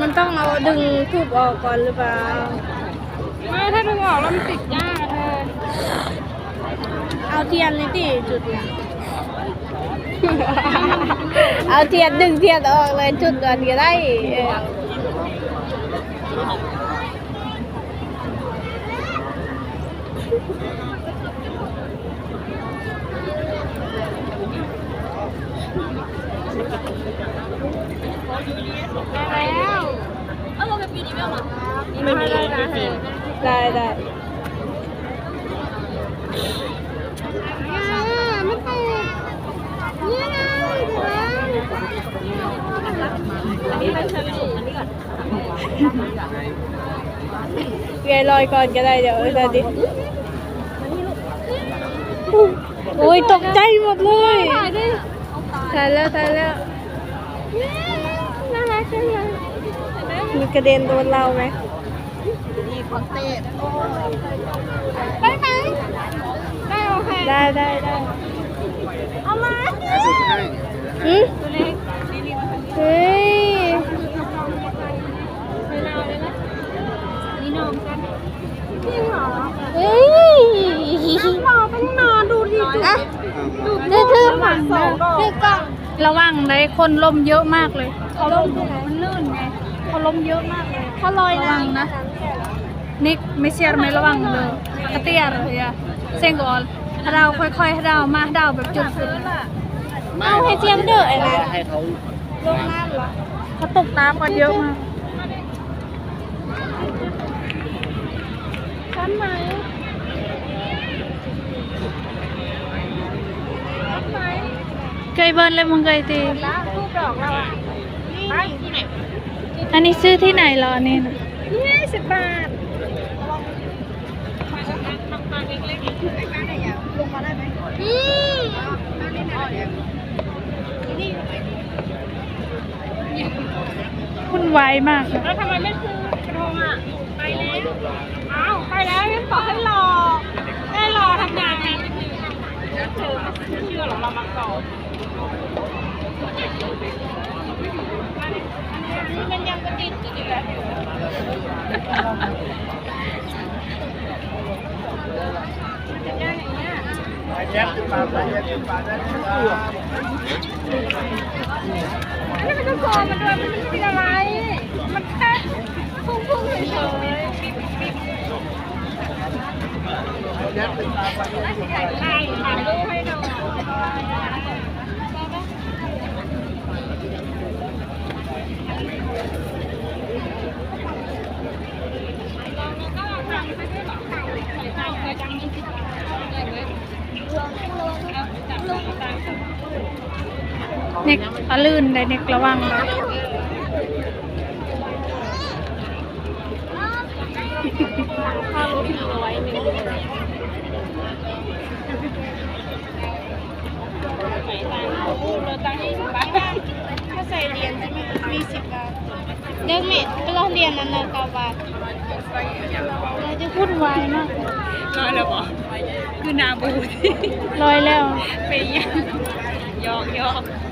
มันต้องเอาดึงทูบออกก่อนหรือเปล่า ไม่ถ้าดึงออกแล้วมันติดยากเธอ เอาเทียนนี่ดิจุดเนี่ย เอาเทียนดึงเทียนออกเลยจุดก่อนก็ได้เออได้แล้ว เอาลงไปปีนี้ไม่เอามาไม่มีได้ได้ ไม่ไปเนี่ยนะอันนี้เป็นเชอรี่อันนี้ก่อน เกยลอยก่อนก็ได้เดี๋ยวเดี๋ยวดิโอ้ยตกใจหมดเลยถ่ายแล้วถ่ายแล้วน่ารักจังเลยมีกระเด็นโดนเราไหมได้ไหมได้โอเคได้ได้ได้เอามาอืมเฮ้ย นี่น้องกัน เฮ้ย รอตั้งนาน ดูดิอะดื้อถือหมันถือกล้องระวังเลยคนลมเยอะมากเลยเขาลมมันลื่นไงเขาลมเยอะมากเลยเขาลอยระวังนะนิกไม่เชียร์ไม่ระวังเลยกระเตียร์เลยอะเซ็งก่อนถ้าเราค่อยๆให้เรามาให้เราแบบจุดสุดเอาให้เจียมเด้อไอ้นะให้เขาลงน้ำเหรอเขาตกน้ำกันเยอะมากชั้นไหม เคยเบิร์นเลยมึงเคยตีรูปดอกเราอะนี่อันนี้ซื้อที่ไหนเหรออันนี่นะยี่สิบบาทอืมวุ่นวายมากอะแล้วทำไมไม่ซื้อกระทงอะไปแล้วอ้าวไปแล้วงั้นบอกให้รอให้รอทำงานไงเธอไม่เชื่อหรอกเรามาก่อน มันยังกระติดอยู่เลยแย็บขึ้นมาไปแย็บขึ้นมาได้ไหมครับอันนี้มันต้องกอมันด้วยมันไม่เป็นอะไร มันแค่พุ่งพุ่งๆเฉยแย็บขึ้นมาไปถ่ายรูปให้ เน็กเอาลื่นเลยเน็กระวังเลยค่ารถหนึ่งร้อยหนึ่งเราตังค์ยี่สิบบาทถ้าใส่เหรียญจะมีมีสิบบาทเดี๋ยวมีไปลองเหรียญนั้นนะเก้าบาทเราจะพูวุ่ดนวายมากร้อยแล้วบอกคือนาบูดลอยแล้วไปยังหยอกหยอกเ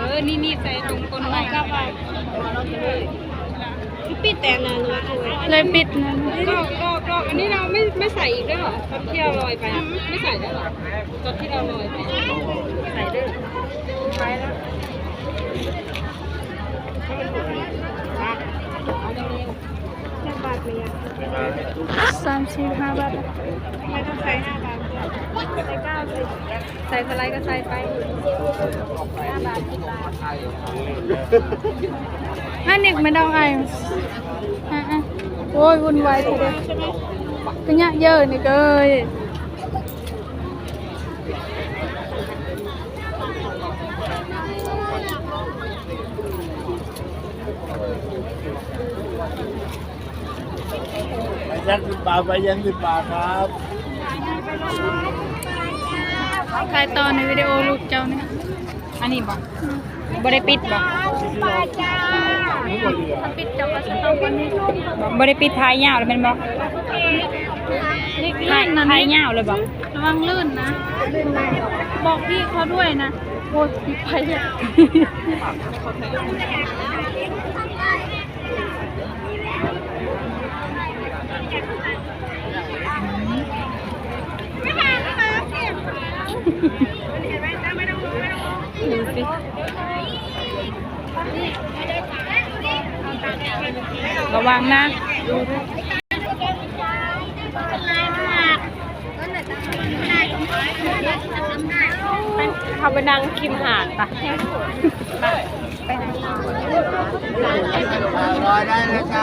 ออนี่นี่ใส่ตรงก้นไม้ก้าบาทปิดแต่นานเลยเลยปิดนะก็ก็ก็อันนี้เราไม่ไม่ใส่อีกด้วยเหรอตอนที่เราลอยไปไม่ใส่ด้วหรอตอนที่เราลอยไปใส่ด้วยไปแล้วแค่บาทเดียวสามสิบห้าบาทไม่ต้องใช้ห้าบาท ใช้เก้าสิบใส่สไลด์ก็ใส่ไปห้าบาทสิบบาทอันเน็กไม่ต้องไออะอะโอ้ยวุ่นวายทีเดียก็เนี่ยเยอะนี่ก็เอ้ยไปย็บขึ้นมาไปย็บขึ้นมาครับ ใครต่อในวิดีโอลูกเจ้าเนี่ยอันนี้บ่บ่ได้ปิดบ่ถ้าปิดเจ้าก็จะต้องวันนี้บ่ได้ปิดท้ายยาวเลยแม่นบ่นี่ท้าลื่ยนนะท้ายนี่ยาวเลยบ่ระวังลื่นนะ บอกพี่เขาด้วยนะโอ้ยปิดไปอะ ดูสิระวังนะเขาไปนั่งกินหาดปะรอได้เลยครับ